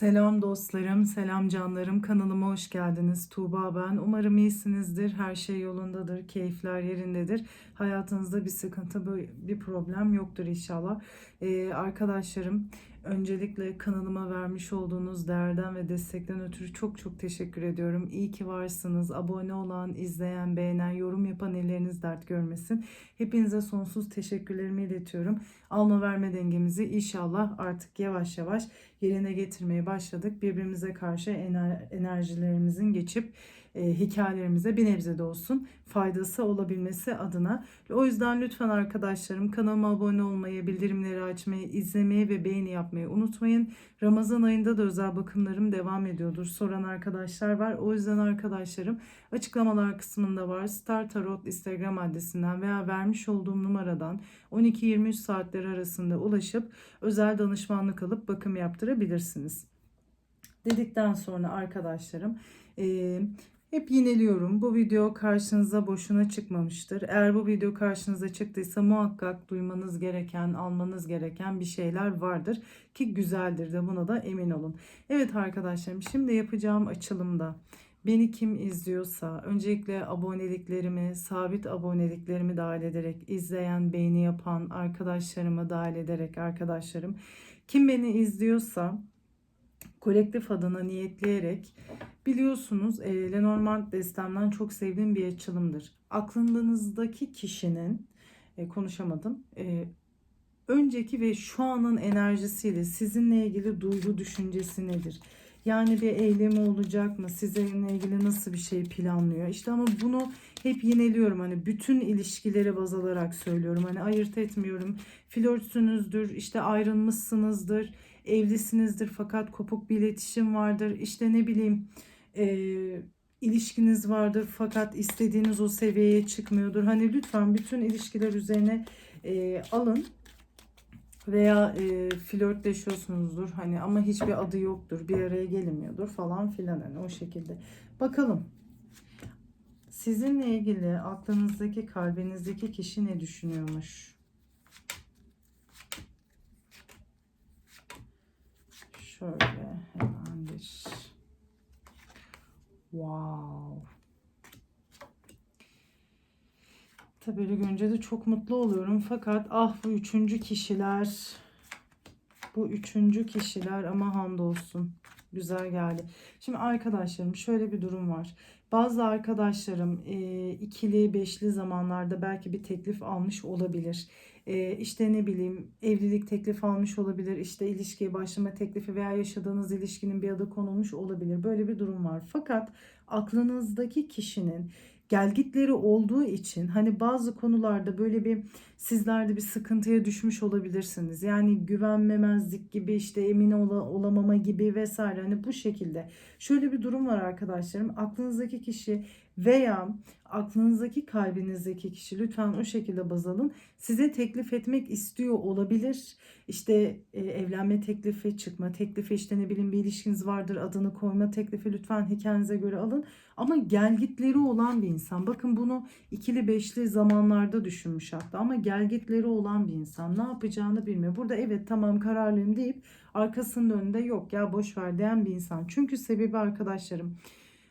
Selam dostlarım, selam canlarım. Kanalıma hoş geldiniz. Tuğba ben. Umarım iyisinizdir. Her şey yolundadır. Keyifler yerindedir. Hayatınızda bir sıkıntı, bir- problem yoktur inşallah. Ee, arkadaşlarım, öncelikle kanalıma vermiş olduğunuz değerden ve destekten ötürü çok çok teşekkür ediyorum. İyi ki varsınız. Abone olan, izleyen, beğenen, yorum yapan elleriniz dert görmesin. Hepinize sonsuz teşekkürlerimi iletiyorum. Alma verme dengemizi inşallah artık yavaş yavaş yerine getirmeye başladık. Birbirimize karşı ener- enerjilerimizin geçip e, hikayelerimize bir nebze de olsun faydası olabilmesi adına. O yüzden lütfen arkadaşlarım kanalıma abone olmayı, bildirimleri açmayı, izlemeyi ve beğeni yapmayı unutmayın. Ramazan ayında da özel bakımlarım devam ediyordur. Soran arkadaşlar var. O yüzden arkadaşlarım açıklamalar kısmında var. Star Tarot Instagram adresinden veya vermiş olduğum numaradan 12-23 saatler arasında ulaşıp özel danışmanlık alıp bakım yaptırabilirsiniz. Dedikten sonra arkadaşlarım hep yineliyorum. Bu video karşınıza boşuna çıkmamıştır. Eğer bu video karşınıza çıktıysa muhakkak duymanız gereken, almanız gereken bir şeyler vardır ki güzeldir de buna da emin olun. Evet arkadaşlarım şimdi yapacağım açılımda Beni kim izliyorsa öncelikle aboneliklerimi, sabit aboneliklerimi dahil ederek izleyen, beğeni yapan arkadaşlarımı dahil ederek arkadaşlarım kim beni izliyorsa kolektif adına niyetleyerek biliyorsunuz e, Lenormand destemden çok sevdiğim bir açılımdır. Aklınızdaki kişinin e, konuşamadım. E, önceki ve şu anın enerjisiyle sizinle ilgili duygu düşüncesi nedir? Yani bir eylemi olacak mı? Sizinle ilgili nasıl bir şey planlıyor? İşte ama bunu hep yineliyorum. Hani bütün ilişkileri baz alarak söylüyorum. Hani ayırt etmiyorum. Flörtsünüzdür, işte ayrılmışsınızdır, evlisinizdir fakat kopuk bir iletişim vardır. İşte ne bileyim eee ilişkiniz vardır fakat istediğiniz o seviyeye çıkmıyordur. Hani lütfen bütün ilişkiler üzerine eee, alın veya e, flörtleşiyorsunuzdur hani ama hiçbir adı yoktur bir araya gelemiyordur falan filan hani o şekilde. Bakalım sizinle ilgili aklınızdaki kalbinizdeki kişi ne düşünüyormuş? Şöyle hemen bir wow Tabii böyle görünce de çok mutlu oluyorum. Fakat ah bu üçüncü kişiler. Bu üçüncü kişiler ama hamdolsun. Güzel geldi. Şimdi arkadaşlarım şöyle bir durum var. Bazı arkadaşlarım e, ikili, beşli zamanlarda belki bir teklif almış olabilir. E, işte ne bileyim evlilik teklif almış olabilir. İşte ilişkiye başlama teklifi veya yaşadığınız ilişkinin bir adı konulmuş olabilir. Böyle bir durum var. Fakat aklınızdaki kişinin gelgitleri olduğu için hani bazı konularda böyle bir sizler de bir sıkıntıya düşmüş olabilirsiniz. Yani güvenmemezlik gibi işte emin ola- olamama gibi vesaire hani bu şekilde. Şöyle bir durum var arkadaşlarım. Aklınızdaki kişi veya aklınızdaki kalbinizdeki kişi lütfen o şekilde baz alın. Size teklif etmek istiyor olabilir. İşte e, evlenme teklifi, çıkma teklifi, işte ne bileyim bir ilişkiniz vardır adını koyma teklifi lütfen hikayenize göre alın. Ama gelgitleri olan bir insan. Bakın bunu ikili beşli zamanlarda düşünmüş hatta ama gelgitleri olan bir insan. Ne yapacağını bilmiyor. Burada evet tamam kararlıyım deyip arkasının önünde yok ya boş ver diyen bir insan. Çünkü sebebi arkadaşlarım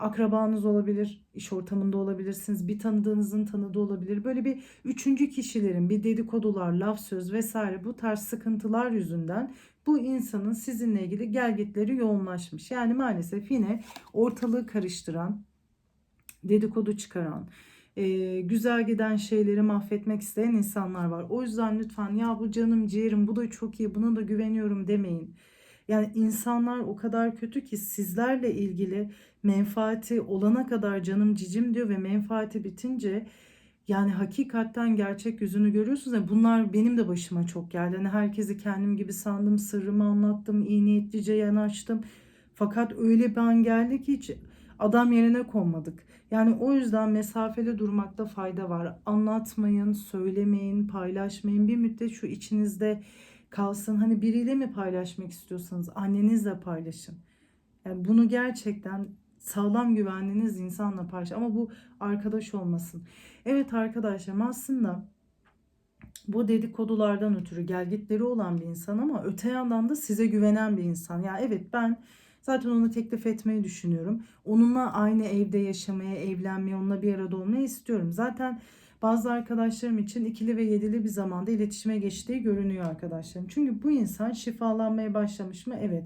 akrabanız olabilir, iş ortamında olabilirsiniz, bir tanıdığınızın tanıdığı olabilir. Böyle bir üçüncü kişilerin bir dedikodular, laf söz vesaire bu tarz sıkıntılar yüzünden bu insanın sizinle ilgili gelgitleri yoğunlaşmış. Yani maalesef yine ortalığı karıştıran, dedikodu çıkaran, e, güzel giden şeyleri mahvetmek isteyen insanlar var. O yüzden lütfen ya bu canım ciğerim bu da çok iyi buna da güveniyorum demeyin. Yani insanlar o kadar kötü ki sizlerle ilgili menfaati olana kadar canım cicim diyor ve menfaati bitince yani hakikaten gerçek yüzünü görüyorsunuz. Yani bunlar benim de başıma çok geldi. Hani herkesi kendim gibi sandım, sırrımı anlattım, iyi niyetlice yanaştım. Fakat öyle bir an geldi ki hiç adam yerine konmadık. Yani o yüzden mesafeli durmakta fayda var. Anlatmayın, söylemeyin, paylaşmayın. Bir müddet şu içinizde kalsın. Hani biriyle mi paylaşmak istiyorsanız annenizle paylaşın. Yani bunu gerçekten sağlam güvendiğiniz insanla paylaş. Ama bu arkadaş olmasın. Evet arkadaşlarım aslında bu dedikodulardan ötürü gelgitleri olan bir insan ama öte yandan da size güvenen bir insan. Ya evet ben zaten onu teklif etmeyi düşünüyorum. Onunla aynı evde yaşamaya, evlenmeye, onunla bir arada olmayı istiyorum. Zaten bazı arkadaşlarım için ikili ve yedili bir zamanda iletişime geçtiği görünüyor arkadaşlarım. Çünkü bu insan şifalanmaya başlamış mı? Evet.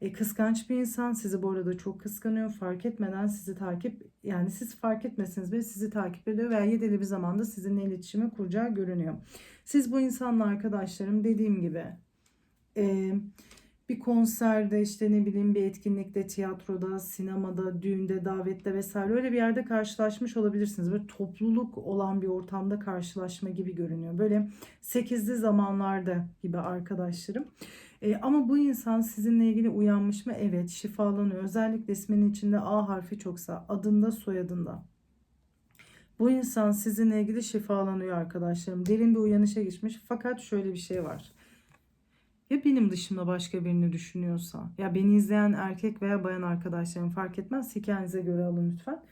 E, kıskanç bir insan sizi bu arada çok kıskanıyor. Fark etmeden sizi takip yani siz fark etmesiniz bile sizi takip ediyor veya yedili bir zamanda sizinle iletişime kuracağı görünüyor. Siz bu insanla arkadaşlarım dediğim gibi e, bir konserde işte ne bileyim bir etkinlikte, tiyatroda, sinemada, düğünde, davette vesaire öyle bir yerde karşılaşmış olabilirsiniz. Böyle topluluk olan bir ortamda karşılaşma gibi görünüyor. Böyle sekizli zamanlarda gibi arkadaşlarım. E, ama bu insan sizinle ilgili uyanmış mı? Evet, şifalanıyor. Özellikle isminin içinde A harfi çoksa, adında, soyadında. Bu insan sizinle ilgili şifalanıyor arkadaşlarım. Derin bir uyanışa geçmiş. Fakat şöyle bir şey var. Ya benim dışımda başka birini düşünüyorsa, ya beni izleyen erkek veya bayan arkadaşlarım fark etmez. Hikayenize göre alın lütfen.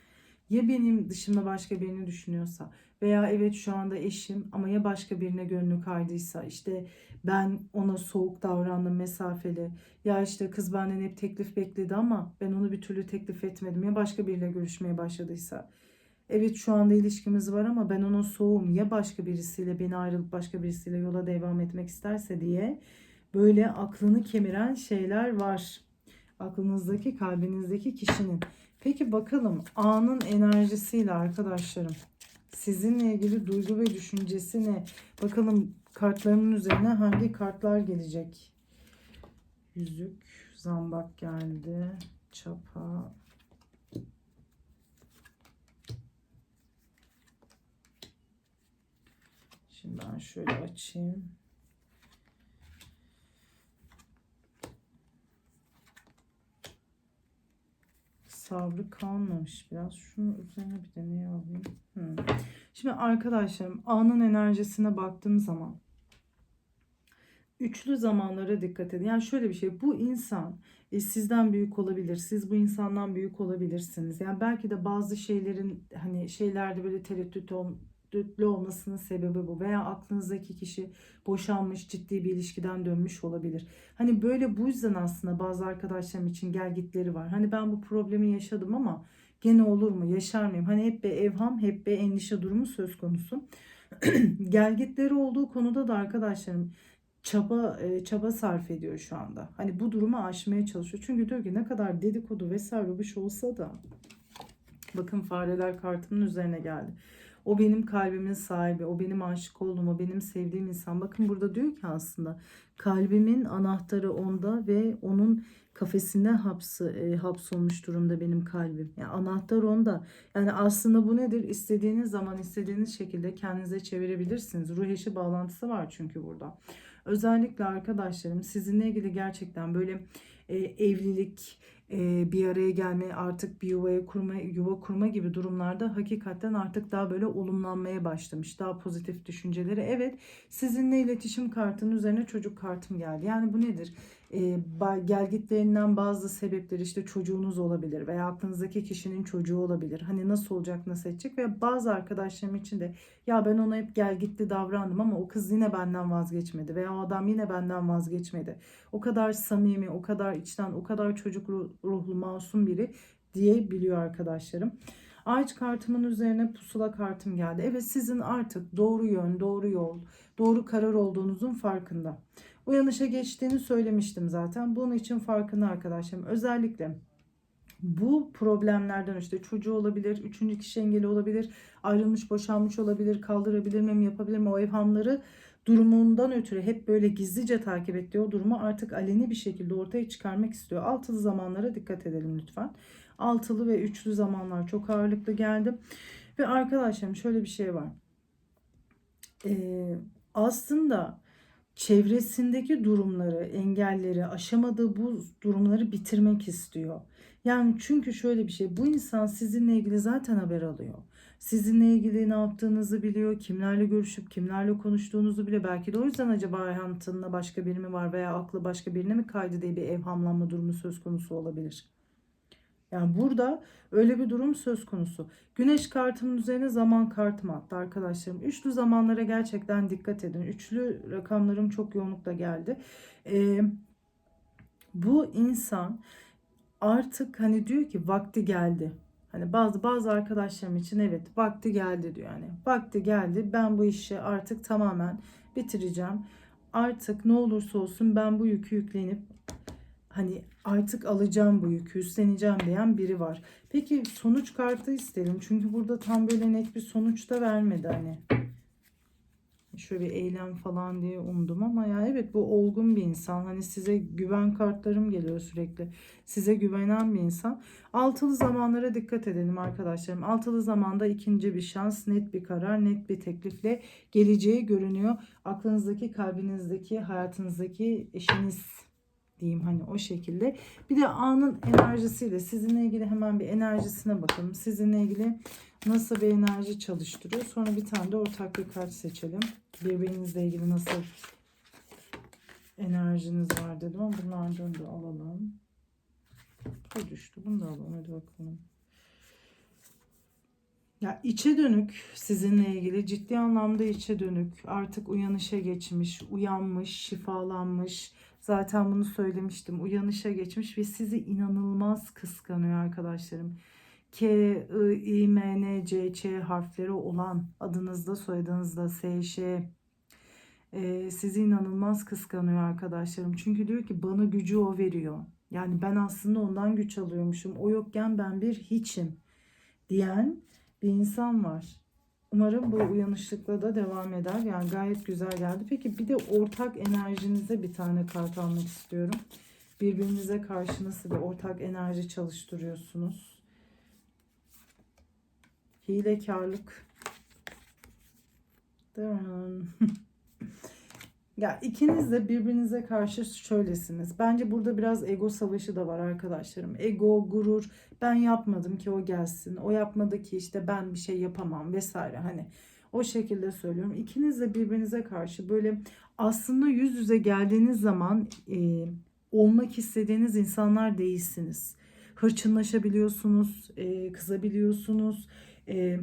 Ya benim dışımda başka birini düşünüyorsa veya evet şu anda eşim ama ya başka birine gönlü kaydıysa işte ben ona soğuk davrandım mesafeli ya işte kız benden hep teklif bekledi ama ben onu bir türlü teklif etmedim ya başka biriyle görüşmeye başladıysa evet şu anda ilişkimiz var ama ben ona soğum ya başka birisiyle beni ayrılıp başka birisiyle yola devam etmek isterse diye böyle aklını kemiren şeyler var. Aklınızdaki, kalbinizdeki kişinin. Peki bakalım anın enerjisiyle arkadaşlarım sizinle ilgili duygu ve düşüncesi ne? Bakalım kartlarımın üzerine hangi kartlar gelecek? Yüzük, zambak geldi. Çapa. Şimdi ben şöyle açayım. Sabrı kalmamış biraz. Şunu üzerine bir de ne alayım? Hmm. Şimdi arkadaşlarım anın enerjisine baktığım zaman üçlü zamanlara dikkat edin. Yani şöyle bir şey bu insan e, sizden büyük olabilir. Siz bu insandan büyük olabilirsiniz. Yani belki de bazı şeylerin hani şeylerde böyle tereddüt ol, tereddütlü olmasının sebebi bu. Veya aklınızdaki kişi boşanmış, ciddi bir ilişkiden dönmüş olabilir. Hani böyle bu yüzden aslında bazı arkadaşlarım için gel gitleri var. Hani ben bu problemi yaşadım ama gene olur mu, yaşar mıyım? Hani hep bir evham, hep bir endişe durumu söz konusu. gel gitleri olduğu konuda da arkadaşlarım çaba e, çaba sarf ediyor şu anda. Hani bu durumu aşmaya çalışıyor. Çünkü diyor ki ne kadar dedikodu vesaire bir şey olsa da bakın fareler kartının üzerine geldi. O benim kalbimin sahibi, o benim aşık olduğum, o benim sevdiğim insan. Bakın burada diyor ki aslında kalbimin anahtarı onda ve onun kafesinde hapsı e, hapsolmuş durumda benim kalbim. Yani anahtar onda. Yani aslında bu nedir? İstediğiniz zaman istediğiniz şekilde kendinize çevirebilirsiniz. Ruh eşi bağlantısı var çünkü burada. Özellikle arkadaşlarım sizinle ilgili gerçekten böyle e, evlilik, e, bir araya gelme, artık bir yuvaya kurma, yuva kurma gibi durumlarda hakikaten artık daha böyle olumlanmaya başlamış. Daha pozitif düşünceleri. Evet sizinle iletişim kartının üzerine çocuk kartım geldi. Yani bu nedir? E, gelgitlerinden bazı sebepler işte çocuğunuz olabilir veya aklınızdaki kişinin çocuğu olabilir. Hani nasıl olacak, nasıl edecek ve bazı arkadaşlarım için de ya ben ona hep gel gitti davrandım ama o kız yine benden vazgeçmedi veya o adam yine benden vazgeçmedi. O kadar samimi, o kadar içten, o kadar çocuk ruhlu, masum biri diyebiliyor arkadaşlarım. Ağaç kartımın üzerine pusula kartım geldi. Evet sizin artık doğru yön, doğru yol, doğru karar olduğunuzun farkında. Uyanışa geçtiğini söylemiştim zaten. Bunun için farkında arkadaşlarım. Özellikle bu problemlerden işte çocuğu olabilir, üçüncü kişi engeli olabilir, ayrılmış, boşanmış olabilir, kaldırabilir miyim, yapabilir mi o evhamları durumundan ötürü hep böyle gizlice takip ettiği o durumu artık aleni bir şekilde ortaya çıkarmak istiyor. Altılı zamanlara dikkat edelim lütfen. Altılı ve üçlü zamanlar çok ağırlıklı geldi. Ve arkadaşlarım şöyle bir şey var. Ee, aslında çevresindeki durumları, engelleri, aşamadığı bu durumları bitirmek istiyor. Yani çünkü şöyle bir şey, bu insan sizinle ilgili zaten haber alıyor. Sizinle ilgili ne yaptığınızı biliyor, kimlerle görüşüp kimlerle konuştuğunuzu biliyor. Belki de o yüzden acaba hayatında başka biri mi var veya aklı başka birine mi kaydı diye bir evhamlanma durumu söz konusu olabilir. Yani burada öyle bir durum söz konusu. Güneş kartımın üzerine zaman kartım attı arkadaşlarım. Üçlü zamanlara gerçekten dikkat edin. Üçlü rakamlarım çok yoğunlukla geldi. Ee, bu insan artık hani diyor ki vakti geldi. Hani bazı bazı arkadaşlarım için evet vakti geldi diyor yani. Vakti geldi. Ben bu işi artık tamamen bitireceğim. Artık ne olursa olsun ben bu yükü yüklenip hani artık alacağım bu yükü üstleneceğim diyen biri var. Peki sonuç kartı isterim. Çünkü burada tam böyle net bir sonuç da vermedi hani. Şöyle bir eylem falan diye umdum ama ya evet bu olgun bir insan. Hani size güven kartlarım geliyor sürekli. Size güvenen bir insan. Altılı zamanlara dikkat edelim arkadaşlarım. Altılı zamanda ikinci bir şans, net bir karar, net bir teklifle geleceği görünüyor. Aklınızdaki, kalbinizdeki, hayatınızdaki eşiniz diyeyim hani o şekilde. Bir de anın enerjisiyle sizinle ilgili hemen bir enerjisine bakalım. Sizinle ilgili nasıl bir enerji çalıştırıyor. Sonra bir tane de ortak bir kart seçelim. Birbirinizle ilgili nasıl enerjiniz var dedim ama bunlardan da alalım. Bu düştü. Bunu da alalım. Hadi bakalım. Ya içe dönük sizinle ilgili ciddi anlamda içe dönük artık uyanışa geçmiş, uyanmış, şifalanmış. Zaten bunu söylemiştim. Uyanışa geçmiş ve sizi inanılmaz kıskanıyor arkadaşlarım. K, I, I, M, N, C, Ç harfleri olan adınızda, soyadınızda S, Ş e, sizi inanılmaz kıskanıyor arkadaşlarım. Çünkü diyor ki bana gücü o veriyor. Yani ben aslında ondan güç alıyormuşum. O yokken ben bir hiçim diyen bir insan var. Umarım bu uyanışlıkla da devam eder. Yani gayet güzel geldi. Peki bir de ortak enerjinize bir tane kart almak istiyorum. Birbirinize karşı nasıl bir ortak enerji çalıştırıyorsunuz? Hilekarlık. Dın. Ya ikiniz de birbirinize karşı şöylesiniz. Bence burada biraz ego savaşı da var arkadaşlarım. Ego, gurur. Ben yapmadım ki o gelsin. O yapmadı ki işte ben bir şey yapamam vesaire. Hani o şekilde söylüyorum. İkiniz de birbirinize karşı böyle aslında yüz yüze geldiğiniz zaman e, olmak istediğiniz insanlar değilsiniz. Hırçınlaşabiliyorsunuz, e, kızabiliyorsunuz. E,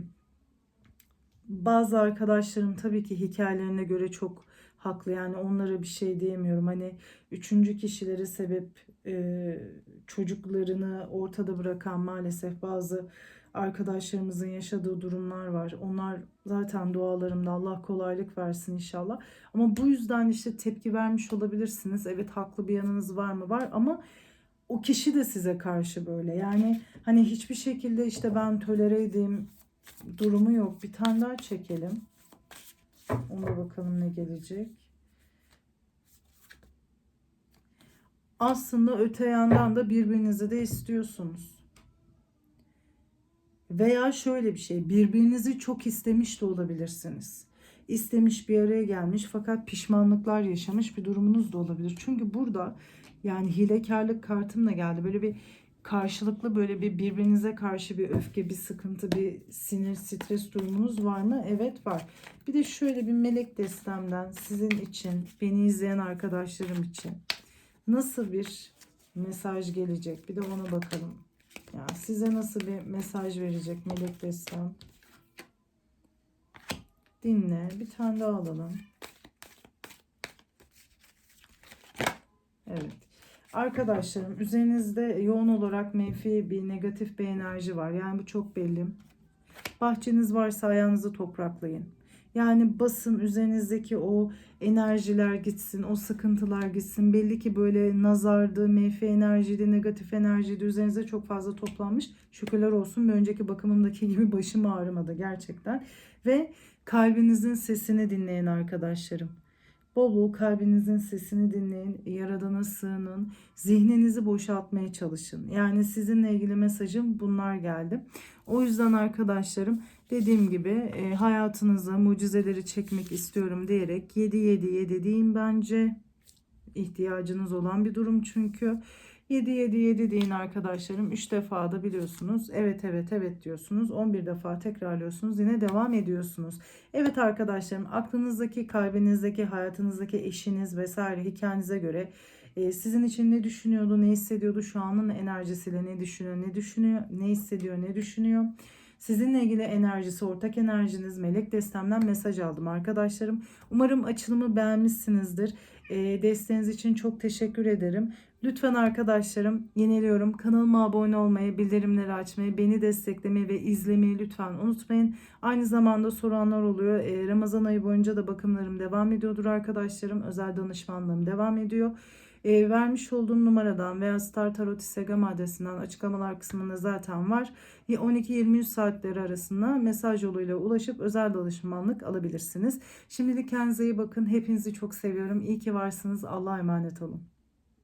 bazı arkadaşlarım tabii ki hikayelerine göre çok haklı yani onlara bir şey diyemiyorum. Hani üçüncü kişilere sebep e, çocuklarını ortada bırakan maalesef bazı arkadaşlarımızın yaşadığı durumlar var. Onlar zaten dualarımda Allah kolaylık versin inşallah. Ama bu yüzden işte tepki vermiş olabilirsiniz. Evet haklı bir yanınız var mı? Var ama o kişi de size karşı böyle. Yani hani hiçbir şekilde işte ben tolere edeyim durumu yok. Bir tane daha çekelim. Ona bakalım ne gelecek. Aslında öte yandan da birbirinizi de istiyorsunuz. Veya şöyle bir şey, birbirinizi çok istemiş de olabilirsiniz. İstemiş bir araya gelmiş fakat pişmanlıklar yaşamış bir durumunuz da olabilir. Çünkü burada yani hilekarlık kartımla geldi. Böyle bir karşılıklı böyle bir birbirinize karşı bir öfke, bir sıkıntı, bir sinir, stres durumunuz var mı? Evet var. Bir de şöyle bir melek destemden sizin için, beni izleyen arkadaşlarım için nasıl bir mesaj gelecek? Bir de ona bakalım. Ya size nasıl bir mesaj verecek melek destem? Dinle. Bir tane daha alalım. Evet. Arkadaşlarım üzerinizde yoğun olarak menfi bir negatif bir enerji var. Yani bu çok belli. Bahçeniz varsa ayağınızı topraklayın. Yani basın üzerinizdeki o enerjiler gitsin, o sıkıntılar gitsin. Belli ki böyle nazardı, menfi enerjiydi, negatif enerjiydi üzerinize çok fazla toplanmış. Şükürler olsun bir önceki bakımımdaki gibi başım ağrımadı gerçekten. Ve kalbinizin sesini dinleyin arkadaşlarım. Bol bol kalbinizin sesini dinleyin, yaradana sığının, zihninizi boşaltmaya çalışın. Yani sizinle ilgili mesajım bunlar geldi. O yüzden arkadaşlarım dediğim gibi e, hayatınıza mucizeleri çekmek istiyorum diyerek 7 7 7 deyin bence. ihtiyacınız olan bir durum çünkü. 7 7 7 deyin arkadaşlarım. 3 defa da biliyorsunuz. Evet evet evet diyorsunuz. 11 defa tekrarlıyorsunuz. Yine devam ediyorsunuz. Evet arkadaşlarım aklınızdaki, kalbinizdeki, hayatınızdaki eşiniz vesaire hikayenize göre E, sizin için ne düşünüyordu, ne hissediyordu, şu anın enerjisiyle ne düşünüyor, ne düşünüyor, ne hissediyor, ne düşünüyor. Sizinle ilgili enerjisi, ortak enerjiniz, melek destemden mesaj aldım arkadaşlarım. Umarım açılımı beğenmişsinizdir. E, desteğiniz için çok teşekkür ederim. Lütfen arkadaşlarım yeniliyorum. Kanalıma abone olmayı, bildirimleri açmayı, beni desteklemeyi ve izlemeyi lütfen unutmayın. Aynı zamanda soranlar oluyor. Ee, Ramazan ayı boyunca da bakımlarım devam ediyordur arkadaşlarım. Özel danışmanlığım devam ediyor. Ee, vermiş olduğum numaradan veya Star Tarot Instagram adresinden açıklamalar kısmında zaten var. 12-23 saatleri arasında mesaj yoluyla ulaşıp özel danışmanlık alabilirsiniz. Şimdilik kendinize iyi bakın. Hepinizi çok seviyorum. İyi ki varsınız. Allah'a emanet olun.